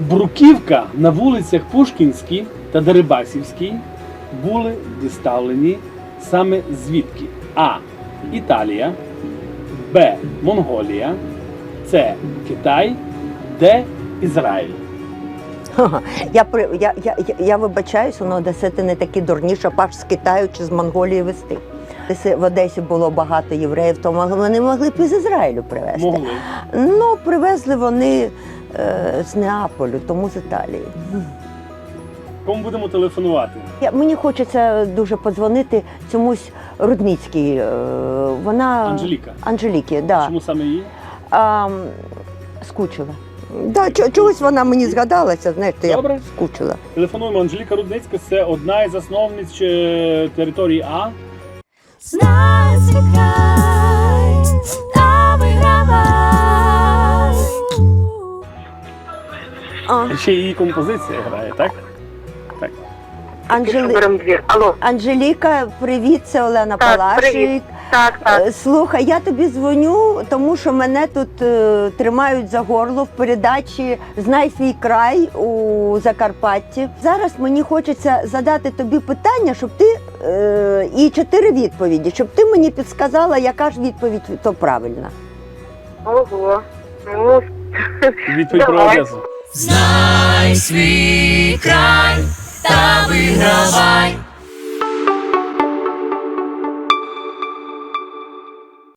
Бруківка на вулицях Пушкінській та Дерибасівській були діставлені саме звідки? А. Італія, Б. Монголія, С. Китай, Д. Ізраїль. Я, я, я, я, вибачаюсь, ну одесити не такі дурні, щоб аж з Китаю чи з Монголії вести. В Одесі було багато євреїв, то вони могли б із Ізраїлю привезти. Могли. Ну, привезли вони з Неаполю, тому з Італії. Кому будемо телефонувати? Я, мені хочеться дуже подзвонити цьомусь Рудницькій. Е, вона Анжеліка. Анжеліки, да. Чому саме її? А, скучила. Да, чогось вона мені згадалася, знаєш, то я скучила. Телефонуємо Анжеліка Рудницька, це одна із засновниць е, території А. А, Ще її композиція грає, так? Так. Анжели... Алло. Анжеліка, привіт, це Олена Так, Палашик. привіт. Так, так. Е, Слухай, я тобі дзвоню, тому що мене тут е, тримають за горло в передачі Знай свій край у Закарпатті. Зараз мені хочеться задати тобі питання, щоб ти е, і чотири відповіді, щоб ти мені підсказала, яка ж відповідь то правильна. Ого. Ну, Відповідь про Давай. Одесу. Знай свій край та вигравай.